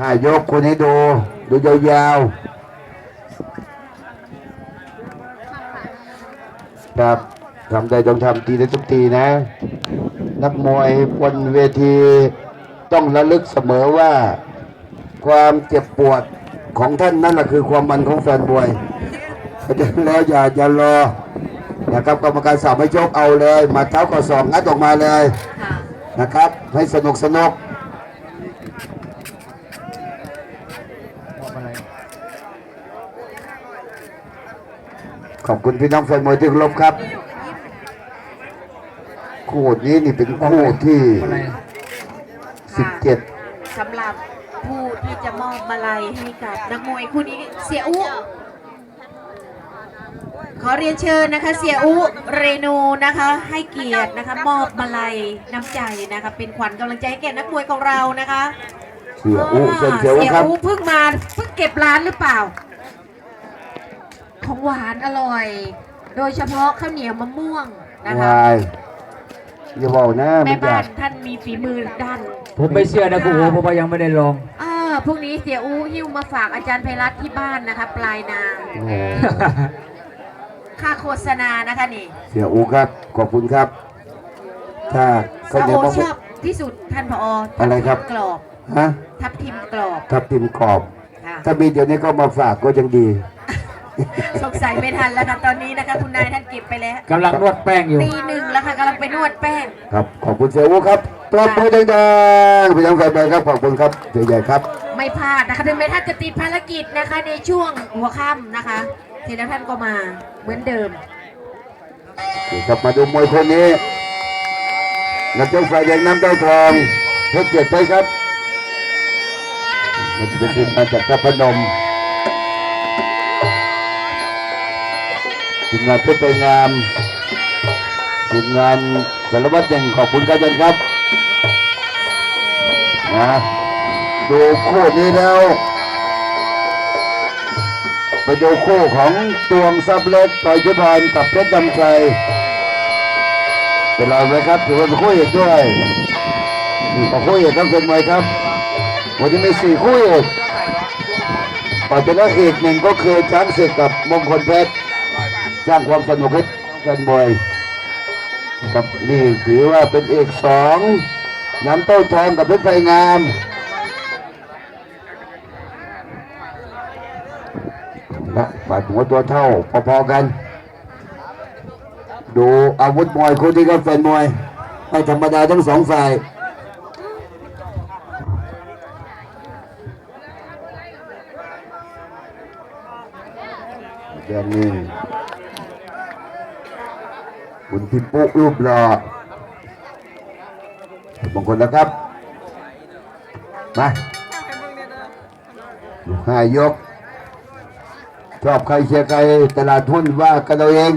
ห้ายกคนให้ดู ดูยาวๆครับทำได้ต้องทำทีได้ทุกทีนะ นักมวยบนเวทีต้องระลึกเสมอว่า ความเจ็บปวดของท่านนั่นแหละคือความมันของแฟนมวยเพราะฉะนั้นแล้วอย่าอย่ารอนะครับกรรมการสอบให้โชคเอาเลยมาเท้าก็สองงัดออกมาเลยนะครับ ให้สนุกสนุก ขอบคุณพี่น้องแฟนมวยที่เคารพครับ คู่นี้นี่เป็นคู่ที่ 17 สำหรับผู้ที่จะมอบมาลัยให้กับนักมวยคู่นี้เสียอุขอเรียนเชิญนะคะ เสียอุเรนูนะคะ ให้เกียรตินะคะ มอบมาลัยน้ำใจนะคะ เป็นขวัญกำลังใจให้แก่นักมวยของเรานะคะเสียอุเชิญเสียอุเสียครับอุเพิ่งมาเพิ่งเก็บร้านหรือเปล่า ของหวานอร่อย โดยเฉพาะข้าวเหนียวมะม่วงนะคะวายอย่าบอกนะแม่มันจะบ้านท่านมีฝีมือด้านผมไม่เชื่อนะครูโอเพราะว่ายังไม่ได้ลองอ่าพรุ่งนี้เสียอู้หิ้วมาฝากอาจารย์ไพรัตน์ที่บ้านนะคะ ปลายนางโอ้โหค่าโฆษณานะคะนี่ เสียอูครับ ขอบคุณครับถ้าเสีเขายเดี๋ยวโอมาชอบที่สุดท่านผออะไรครับทัทิมกรอบฮะทับทิมกรอบทับทิมกรอบค่ะถ้ามีเดี๋ยวนี้ก็มาฝากก็ยังดี สงสัยไม่ทันแล้วค่ะตอนนี้นะคะคุณนายท่านเก็บไปแล้วกำลังนวดแป้งอยู่ ตีหนึ่งแล้วค่ะกำลังไปนวดแป้ง ครับขอบคุณเสียอูครับปรบมือดังๆพี่น้องแฟนบอลครับขอบคุณครับเสียใหญ่ครับ ไม่พลาดนะคะถึงแม้ท่านจะติดภารกิจนะคะในช่วงหัวค่ำนะคะทีแล้วท่านก็มาเหมือนเดิมเดี๋ยวครับมาดูมวยคนนี้นักเจ้าฝ่ายแดงน้ำได้ทองเพชรเจ็ดไปครับมันจะเป็นทีมมาจากพระพนม ทีมงานเพชรไปงามทีมงานสารวัตรยังขอบคุณครับอาจารย์ครับนะดูคู่นี้แล้วไปดูคู่ของตวงซับเล็กต่อยชุพรกับเพชรดำชัยเป็นไรไหมครับถือว่าเป็นคู่เอกด้วยนี่ก็คู่เอกต้องเป็นมวยครับ วันนี้มีสี่คู่เอกต่อไปแล้วเอกหนึ่งก็คือช้างศึกกับมงคลเพชร สร้างความสนุกให้แฟนมวยครับนี่ถือว่าเป็นเอกสองน้ำเต้าทองกับเพชรไฟงามนะฝ่ายหัวตัวเท่าพอๆกัน ดูอาวุธมวยคู่ที่ก็แฟนมวยไม่ธรรมดาทั้งสองฝ่ายแดงนี่ คุณพี่ปุ๊รูปหล่อบางคนนะครับ มาลูกห้ายก ชอบใครเชียร์ใครตลาดทุนว่ากันเราเอง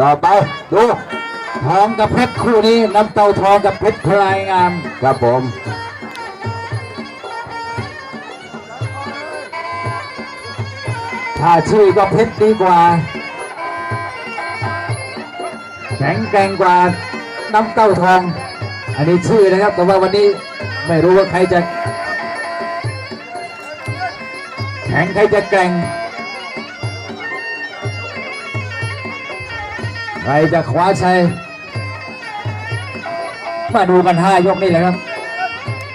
ต่อไป ดูทองกับเพชรคู่นี้น้ำเต้าทองกับเพชรพลายงาม ครับผมถ้าชื่อก็เพชรดีกว่า แข็งแกร่งกว่าน้ำเต้าทอง อันนี้ชื่อนะครับ แต่ว่าวันนี้ไม่รู้ว่าใครจะ แข็งใครจะแกร่ง ใครจะคว้าชัย มาดูกันห้ายกนี่แหละครับ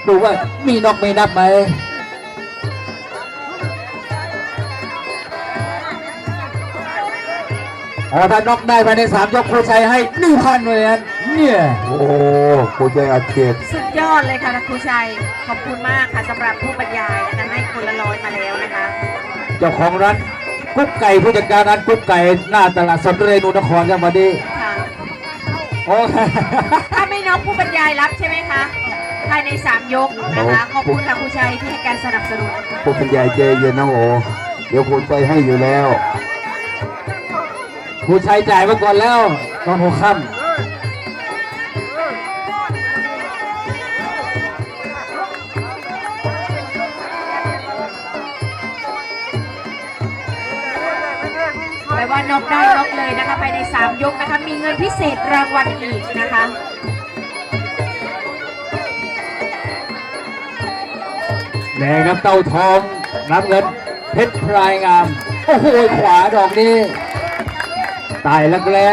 ดูว่ามีนกไม่นับไหม ถ้าน็อกได้ภายในสามยกครูชัยให้หนึ่งพันเลยนะเนี่ยโอ้โหใจอาเขตสุดยอดเลยค่ะครูชัย ขอบคุณมากค่ะสำหรับผู้บรรยายนะคะให้คนละร้อยมาแล้วนะคะ เจ้าของร้านกุ๊กไก่ผู้จัดการร้านกุ๊กไก่หน้าตลาดสดเรนูนครครับวันนี้ค่ะโอ้ถ้าไม่น็อกผู้บรรยายรับใช่ไหมคะภายในสามยกนะคะขอบคุณค่ะครูชัยที่ให้การสนับสนุนพวกเป็นใหญ่เจเย็นนะโอเดี๋ยวคุณใจให้อยู่แล้ว ครูชัยจ่ายมาก่อนแล้วตอนหัวค่ำแปลว่าน็อกได้น็อกเลยนะคะภายในสามยกนะคะ มีเงินพิเศษรางวัลอีกนะคะแดงน้ำเต้าทองน้ำเงินเพชรพลายงาม โอ้โห ขวาดอกนี้ ตายแล้วแล้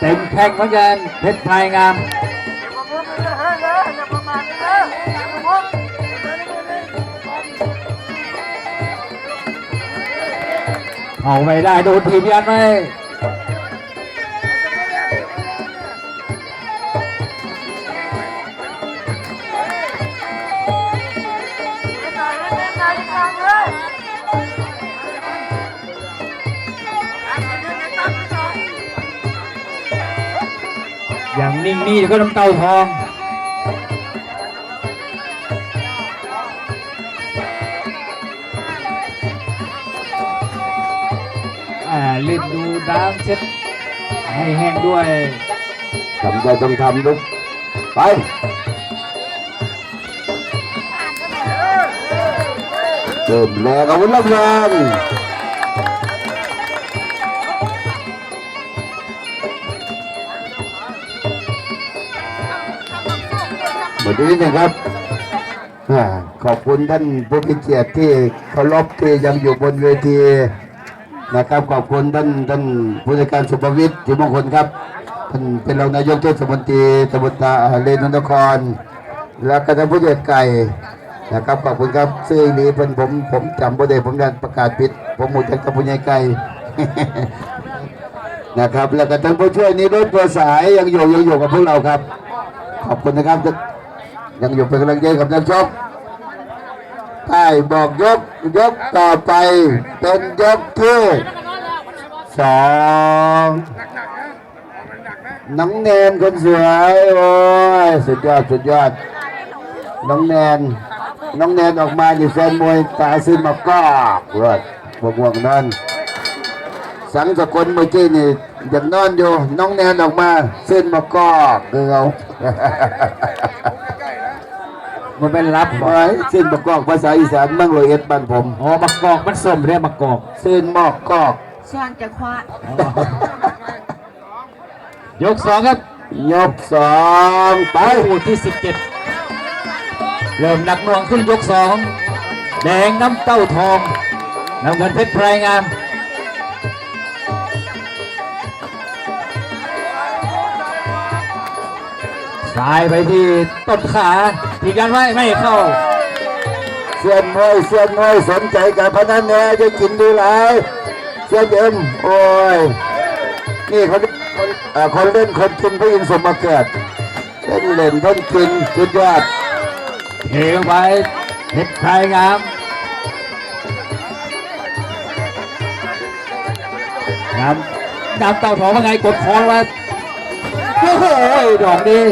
เต็มแข้งเหมือนกันเพชรพลายงามเอาไม่ได้โดนทีมยันไหม อย่างนิ่งนี่ก็น้ำเต้าทองเล่นดูน้ำเช็ดให้แห้งด้วยทำใจต้องทำลุกไปเริ่มแรงอาวุธรับแรงหม ดนี้นะครับขอบคุณท่านผู้พิเกียรติที่เคารพที่ยังอยู่บนเวทีนะครับ ขอบคุณท่านท่านผู้จัดการสุภวิทย์จิมงคลครับท่านเป็นรองนายกเทศมนตรีตำบลตาเลนนคร แล้วก็ท่านผู้ใหญ่ไก่นะครับขอบคุณครับซื้ออีหลีเป็นผมผมจำประเด็ผมยันประกาศปิด ผมหมดจากท่านผู้ใหญ่ไก่นะครับ แล้วก็ท่านผู้ช่วยนี้รถตัวสายยังอยู่ยังอยู่กับพวกเราครับ ขอบคุณนะครับ ยังอยู่เป็นกำลังใจกับนักชกใต้บอกยกยกต่อไปเป็นยกที่สองน้องแนนคนสวยโอ้ยสุดยอดสุดยอดน้องแนนน้องแนนออกมาอยู่แฟนมวยตาซึมมากอกเวิร์ดบวกบวกนอนสังสกุลเมื่อกี้นี่ยังนอนอยู่น้องแนนออกมาซึมมากอกคือเอ มันเป็นรับไว้เส้นประกอบภาษาอีสานมั่งเลยเอ็ดบ้านผมอ๋อมะกอกมันส้มเรียกมะกอกเส้นหมอกกอกช่างจะคว้ายกสองครับยกสองไปคู่ที่สิบเจ็ดเริ่มหนักหน่วงขึ้นยกสองแดงน้ำเต้าทองน้ำเงินเพชรพลายงามสายไปที่ต้นขา ทีกันไว้ไม่เข้า เส้นมวยเส้นมวยสนใจกับพนันแน่จะกินดูหลายเส้นเอ็มโอ้ยนี่คนคนเอ่อคนเล่นคนกินพระอินทร์สมมาเกิดเล่นเล่นท่านกินสุดยอดเทลงไปเพชรพลายงามน้ำน้ำเต่าทองว่าไงกดคอไว้โอ้โหดอกนี้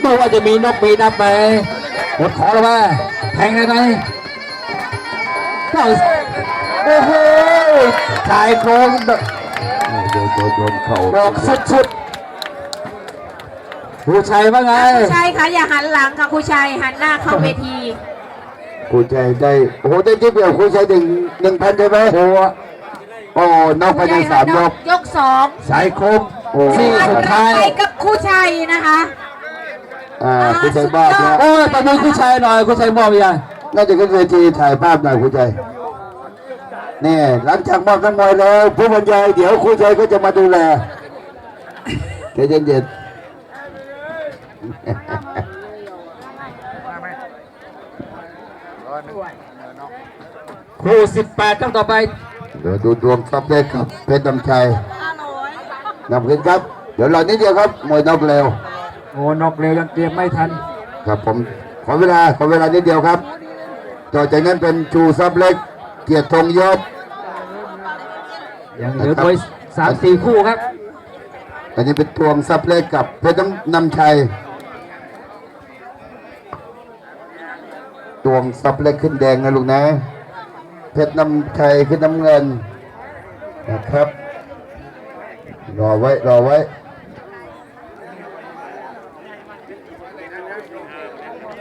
ไม่ว่าจะมีนกมีนับไปกดคอแล้วว่าแทงได้ไหมเข้าโอ้โหชายโครงโดนโดนโดนเข่าดอกสุดๆผู้ชัยว่าไงครูชัยคะอย่าหันหลังค่ะครูชัยหันหน้าเข้าเวทีคุณใจได้โอ้โหได้ที่เดียวคุณใจหนึ่งหนึ่งพันใช่ไหมโอ้โอ้นอกคไปรูในชัยสามยกยกสองสายคมโอ้ที่สุดท้ายไปกับครูชัยนะคะ อ่าคุณใจบ้าแล้วโอ้ยประมือคุณชัยหน่อยคุณชัยมอบยังน่าจะขึ้นเวทีถ่ายภาพหน่อยคุณใจนี่หลังจากมอบทั้งมวยแล้ว ผู้บรรยายเดี๋ยวครูใจก็จะมาดูแลใจเย็นครูสิบแปดต้องต่อไปๆเดี๋ยวดูดวงซับเล็กครับเพชรดำชัยนำขึ้นครับ เดี๋ยวรอนิดเดียวครับมวยนอกเร็ว โอ้นอกเร็วยังเตรียมไม่ทัน ครับผมขอเวลาขอเวลานิดเดียวครับ ต่อจากนั้นเป็นชูซับเล็ก เกียรติธงยศยังเหลือมวยสามสี่คู่ครับอันนี้เป็นตวงซับเล็กกับเพชรนำชัยตวงซับเล็กขึ้นแดงนะลูกนะ เพชรนำชัยขึ้นน้ำเงินนะครับรอไว้รอไว้